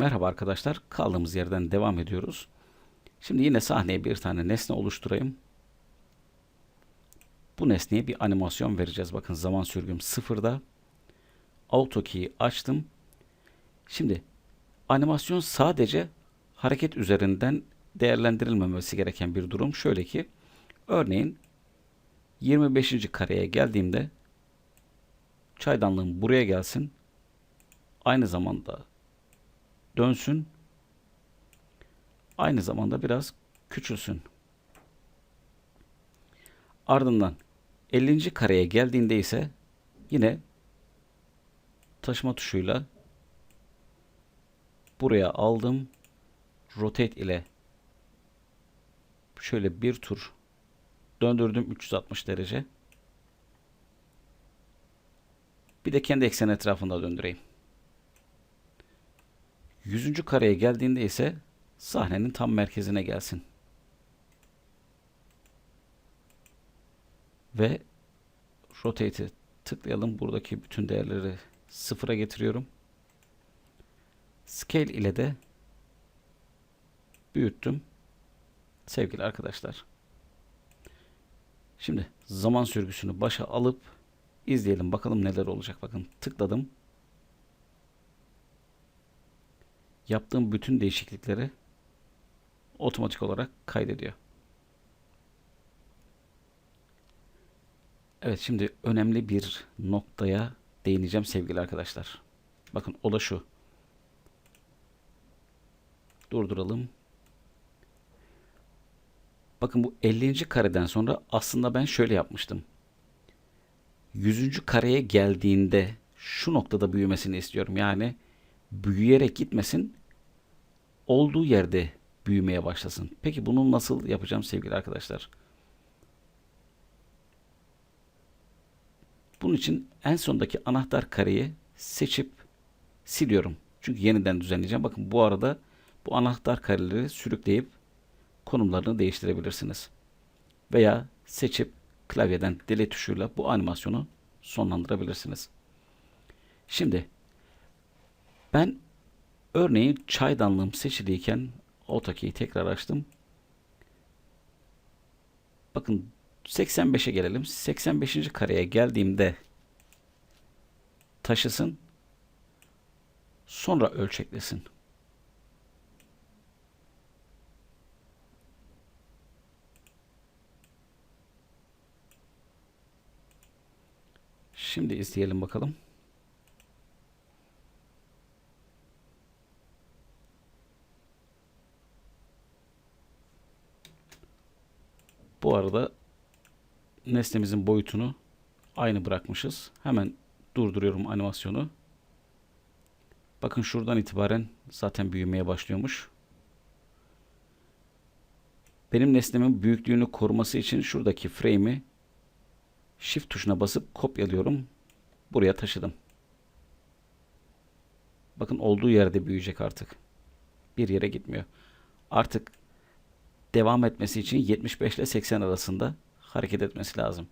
Merhaba arkadaşlar. Kaldığımız yerden devam ediyoruz. Şimdi yine sahneye bir tane nesne oluşturayım. Bu nesneye bir animasyon vereceğiz. Bakın zaman sürgüm sıfırda. Auto key'i açtım. Şimdi animasyon sadece hareket üzerinden değerlendirilmemesi gereken bir durum. Şöyle ki örneğin 25. kareye geldiğimde çaydanlığım buraya gelsin. Aynı zamanda dönsün. Aynı zamanda biraz küçülsün. Ardından 50. kareye geldiğinde ise yine taşıma tuşuyla buraya aldım. Rotate ile şöyle bir tur döndürdüm 360 derece. Bir de kendi eksen etrafında döndüreyim. 100. kareye geldiğinde ise sahnenin tam merkezine gelsin. Ve rotate'i tıklayalım. Buradaki bütün değerleri sıfıra getiriyorum. Scale ile de büyüttüm. Sevgili arkadaşlar. Şimdi zaman sürgüsünü başa alıp izleyelim. Bakalım neler olacak. Bakın tıkladım. Yaptığım bütün değişiklikleri otomatik olarak kaydediyor. Evet şimdi önemli bir noktaya değineceğim sevgili arkadaşlar. Bakın o da şu. Durduralım. Bakın bu 50. kareden sonra aslında ben şöyle yapmıştım. 100. kareye geldiğinde şu noktada büyümesini istiyorum. Yani büyüyerek gitmesin, olduğu yerde büyümeye başlasın. Peki bunu nasıl yapacağım sevgili arkadaşlar? Bunun için en sondaki anahtar kareyi seçip siliyorum. Çünkü yeniden düzenleyeceğim. Bakın bu arada bu anahtar kareleri sürükleyip konumlarını değiştirebilirsiniz. Veya seçip klavyeden delete tuşuyla bu animasyonu sonlandırabilirsiniz. Şimdi ben örneğin çaydanlığım seçiliyken AutoKey'i tekrar açtım. Bakın 85'e gelelim. 85. kareye geldiğimde taşısın. Sonra ölçeklesin. Şimdi izleyelim bakalım. Bu arada nesnemizin boyutunu aynı bırakmışız. Hemen durduruyorum animasyonu. Bakın şuradan itibaren zaten büyümeye başlıyormuş. Benim nesnemin büyüklüğünü koruması için şuradaki frame'i Shift tuşuna basıp kopyalıyorum. Buraya taşıdım. Bakın olduğu yerde büyüyecek artık. Bir yere gitmiyor. Artık devam etmesi için 75 ile 80 arasında hareket etmesi lazım.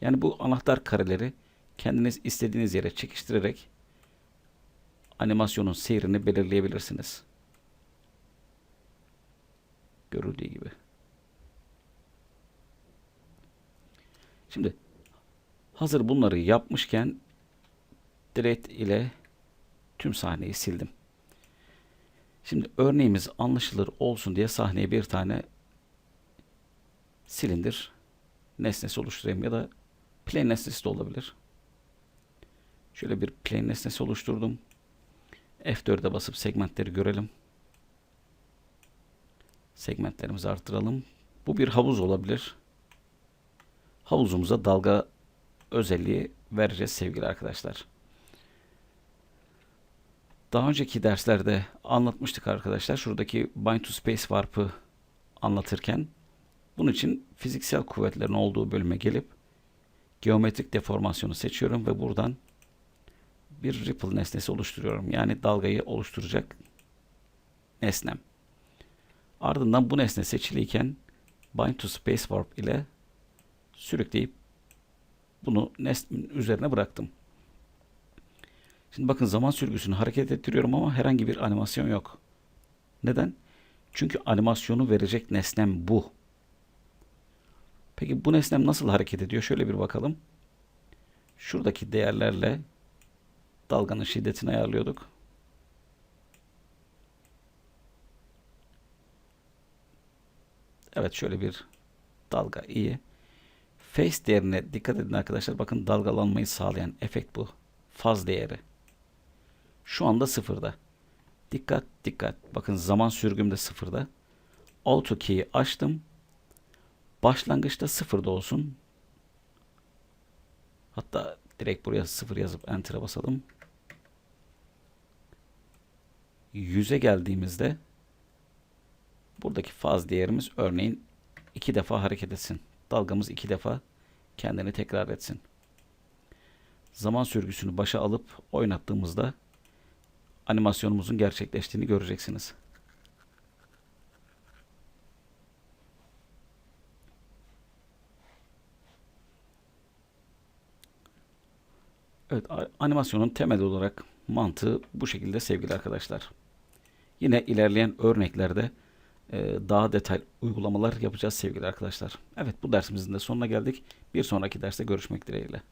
Yani bu anahtar kareleri kendiniz istediğiniz yere çekiştirerek animasyonun seyrini belirleyebilirsiniz. Görüldüğü gibi. Şimdi hazır bunları yapmışken delete ile tüm sahneyi sildim. Şimdi örneğimiz anlaşılır olsun diye sahneye bir tane silindir nesnesi oluşturayım ya da plane nesnesi de olabilir. Şöyle bir plane nesnesi oluşturdum. F4'e basıp segmentleri görelim. Segmentlerimizi arttıralım. Bu bir havuz olabilir. Havuzumuza dalga özelliği vereceğiz sevgili arkadaşlar. Daha önceki derslerde anlatmıştık arkadaşlar. Şuradaki Bind to Space Warp'ı anlatırken bunun için fiziksel kuvvetlerin olduğu bölüme gelip geometrik deformasyonu seçiyorum ve buradan bir ripple nesnesi oluşturuyorum. Yani dalgayı oluşturacak nesnem. Ardından bu nesne seçiliyken bind to space warp ile sürükleyip bunu nesnenin üzerine bıraktım. Şimdi bakın zaman sürgüsünü hareket ettiriyorum ama herhangi bir animasyon yok. Neden? Çünkü animasyonu verecek nesnem bu. Peki bu nesnem nasıl hareket ediyor? Şöyle bir bakalım. Şuradaki değerlerle dalganın şiddetini ayarlıyorduk. Evet şöyle bir dalga iyi. Face değerine dikkat edin arkadaşlar. Bakın dalgalanmayı sağlayan efekt bu. Faz değeri. Şu anda sıfırda. Dikkat dikkat. Bakın zaman sürgüm de sıfırda. Auto key'i açtım. Başlangıçta sıfırda olsun. Hatta direkt buraya sıfır yazıp enter'a basalım. 100'e geldiğimizde buradaki faz değerimiz örneğin iki defa hareket etsin. Dalgamız iki defa kendini tekrar etsin. Zaman sürgüsünü başa alıp oynattığımızda animasyonumuzun gerçekleştiğini göreceksiniz. Evet, animasyonun temel olarak mantığı bu şekilde sevgili arkadaşlar. Yine ilerleyen örneklerde e, daha detaylı uygulamalar yapacağız sevgili arkadaşlar. Evet bu dersimizin de sonuna geldik. Bir sonraki derste görüşmek dileğiyle.